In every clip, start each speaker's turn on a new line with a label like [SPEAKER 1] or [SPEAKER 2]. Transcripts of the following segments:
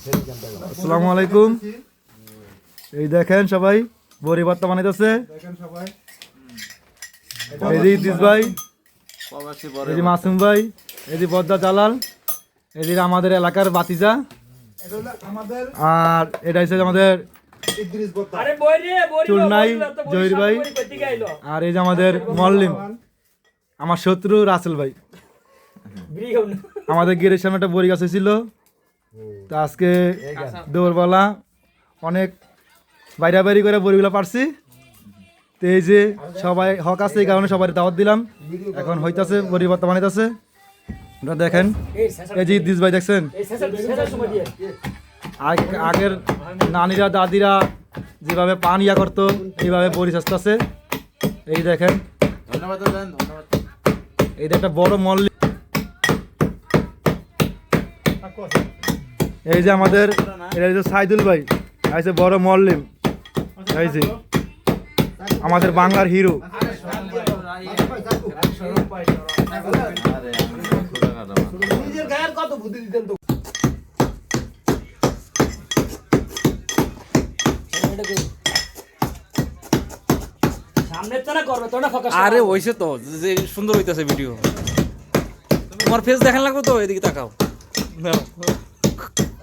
[SPEAKER 1] আসসালামু আলাইকুম। এই দেখেন সবাই বড়ি ভর্তা বানাইতেছে।
[SPEAKER 2] দেখেন সবাই।
[SPEAKER 1] এই যে ইদ্রিস ভাই এই যে মাসুম ভাই এই যে বদ্দা জালাল এই যে আমাদের এলাকার বাতিজা
[SPEAKER 2] এটা হলো আমাদের
[SPEAKER 1] আর এটা হচ্ছে আমাদের চুন্নাই, জহির ভাই। আর এই যে আমাদের মল্লিম। আমার শত্রু রাসেল ভাই। আমাদের গেটের সামনে একটা বড়ি গাছ হয়েছিল। তো আজকে দৌড়বেলা অনেক বাইরা বাইরি করে বড়িগুলো পারছি। তো এই যে সবাই হক আছে, এই কারণে সবাই দাওয়াত দিলাম। এখন হইতাছে, বড়ি ভর্তা বানাইতেছে। ওটা দেখেন, এই যে ইদ্রিস ভাই দেখছেন? আগ- আগের নানিরা, দাদিরা যেভাবে পান ইয়া করতো, এইভাবে বড়ি আছে এই দেখেন।
[SPEAKER 3] ধন্যবাদ দাদা ধন্যবাদ
[SPEAKER 1] এই একটা বড় মল্লি এই যে আমাদের এটা হচ্ছে সাইদুল ভাই আছে বড় মল্লিম। এই যে আমাদের বাংলার হিরো।
[SPEAKER 3] আরে আমি ছোটখাটো মানুষ।
[SPEAKER 4] সামনে তো? না করবে তোরা ফোকাস
[SPEAKER 5] আরে হইছে তো যে সুন্দর হইতাছে ভিডিও তোমার ফেস দেখান লাগবে তো এদিকে তাকাও।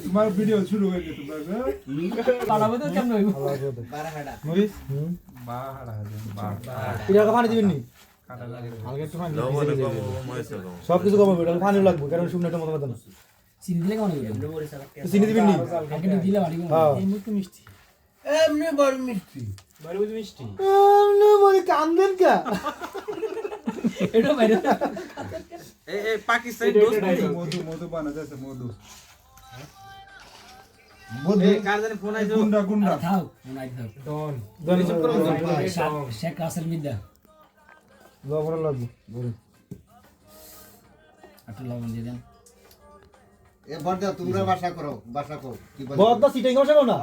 [SPEAKER 2] তোমার ভিডিও শুরু হয়ে গেছে
[SPEAKER 1] পানি দিবেন নি? সব কিছু কমাবে পানি লাগবে কারণ শুকনো একটা মতো না।
[SPEAKER 4] চিনি দিলে কেমন
[SPEAKER 1] চিনি দিবেন নি?
[SPEAKER 4] দিলে বাড়ি
[SPEAKER 1] হ্যাঁ।
[SPEAKER 4] এই মুখ মিষ্টি।
[SPEAKER 3] এমনি বড় মিষ্টি।
[SPEAKER 4] বাড়ি মিষ্টি।
[SPEAKER 1] এমনি কান্দেন কে?
[SPEAKER 4] এটা বাইরে।
[SPEAKER 5] এই এই পাকিস্তানি দোস্ত?
[SPEAKER 2] মধু মধু বানা যাচ্ছে মধু।
[SPEAKER 4] একটু লবণ দিয়ে দেন।
[SPEAKER 6] তোমরা বাসা করো বাসা করো কি বলে
[SPEAKER 1] বসে না?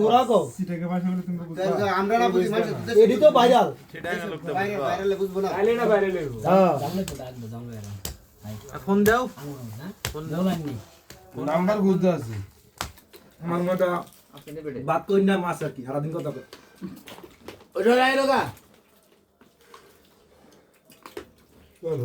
[SPEAKER 1] গোরা কো
[SPEAKER 2] সিটাকে ভাষা বলে
[SPEAKER 6] করো আমরা না বুঝি মানুষ
[SPEAKER 1] এডি তো ভাইরাল
[SPEAKER 6] বাইরে বাইরে বুঝব না।
[SPEAKER 1] হ্যাঁ।
[SPEAKER 4] জানলে তো ডাকবো জানলে এরা।
[SPEAKER 5] ফোন দাও।
[SPEAKER 4] হ্যাঁ? বলেন নি।
[SPEAKER 2] নাম্বার বুঝতে আছে।
[SPEAKER 1] আমার মতো বাত কই না মাছ আর কি সারাদিন কথা কই
[SPEAKER 3] ওটা রাইলো গা
[SPEAKER 1] চল